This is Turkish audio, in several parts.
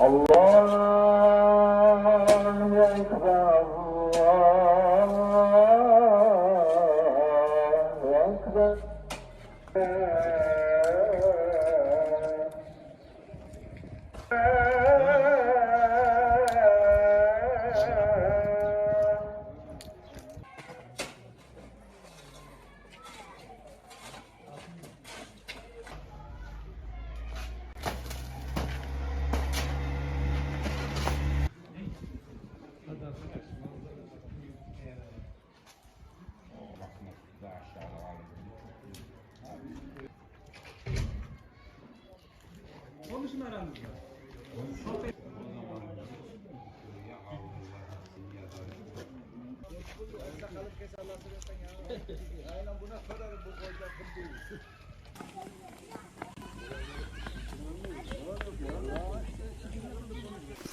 Allahu Ekber,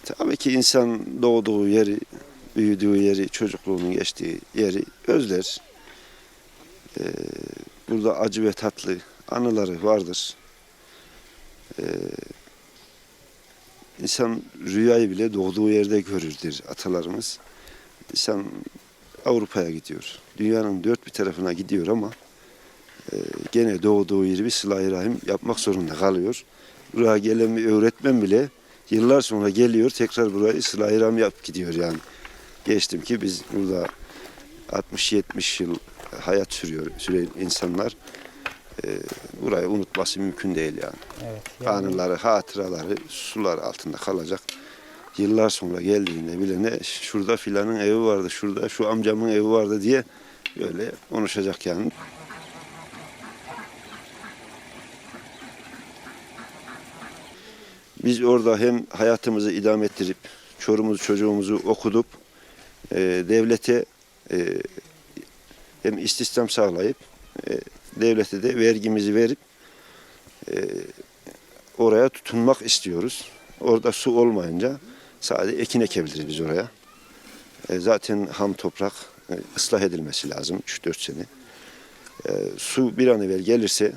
Tabii ki insan doğduğu yeri, büyüdüğü yeri, çocukluğunun geçtiği yeri özler. Ee, burada acı ve tatlı anıları vardır. Ee, insan rüyayı bile doğduğu yerde görürdür atalarımız. İnsan Avrupa'ya gidiyor. Dünyanın dört bir tarafına gidiyor ama e, gene doğduğu yeri bir sıla rahim yapmak zorunda kalıyor. Buraya gelen bir öğretmen bile yıllar sonra geliyor tekrar burayı sıla rahim yap gidiyor yani. Geçtim ki biz burada 60-70 yıl hayat sürüyor süren insanlar. E, burayı unutması mümkün değil yani. Evet. Anıları, hatıraları sular altında kalacak. Yıllar sonra geldiğinde bile ne şurada filanın evi vardı, şurada şu amcamın evi vardı diye böyle konuşacak yani. Biz orada hem hayatımızı idame ettirip çorumuzu çocuğumuzu okudup e, devlete e, hem istihdam sağlayıp e, devlete de vergimizi verip e, oraya tutunmak istiyoruz. Orada su olmayınca sadece ekin ekebiliriz biz oraya. E, zaten ham toprak e, ıslah edilmesi lazım 3-4 sene. E, su bir an evvel gelirse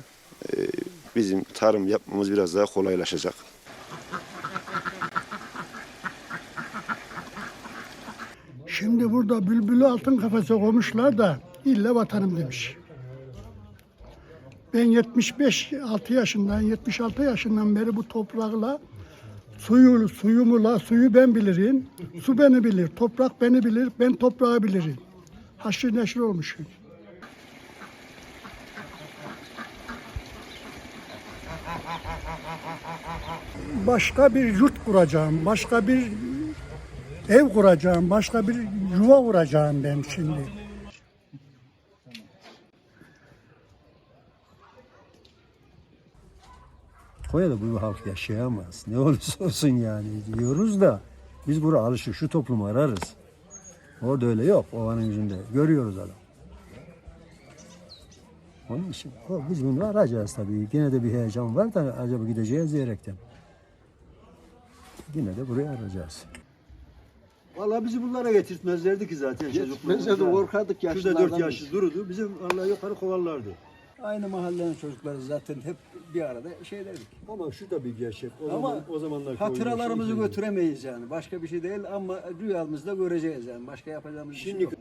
e, bizim tarım yapmamız biraz daha kolaylaşacak. Şimdi burada bülbülü altın kafese koymuşlar da illa vatanım demiş. Ben 75 6 yaşından 76 yaşından beri bu toprakla suyu suyumula suyu ben bilirim. Su beni bilir, toprak beni bilir, ben toprağı bilirim. Haşır neşir olmuşum. Başka bir yurt kuracağım, başka bir ev kuracağım, başka bir yuva kuracağım ben şimdi. Konya'da bu halk yaşayamaz. Ne olursa olsun yani diyoruz da biz buraya alışık şu toplumu ararız. Orada öyle yok. Ovanın yüzünde. Görüyoruz adam. Onun için o, biz bunu arayacağız tabii. Yine de bir heyecan var da acaba gideceğiz diyerekten. Yine de burayı arayacağız. Vallahi bizi bunlara getirtmezlerdi ki zaten de korkardık Şurada yaşlılardan. dört yaşlı dururdu. Bizim vallahi yukarı kovarlardı. Aynı mahallenin çocukları zaten hep bir arada şey derdik. Ama şu da bir gerçek. O Ama zaman o zamanlar Hatıralarımızı götüremeyiz yani. Başka bir şey değil ama rüyamızda göreceğiz yani. Başka yapacağımız bir şey Şimdi yok.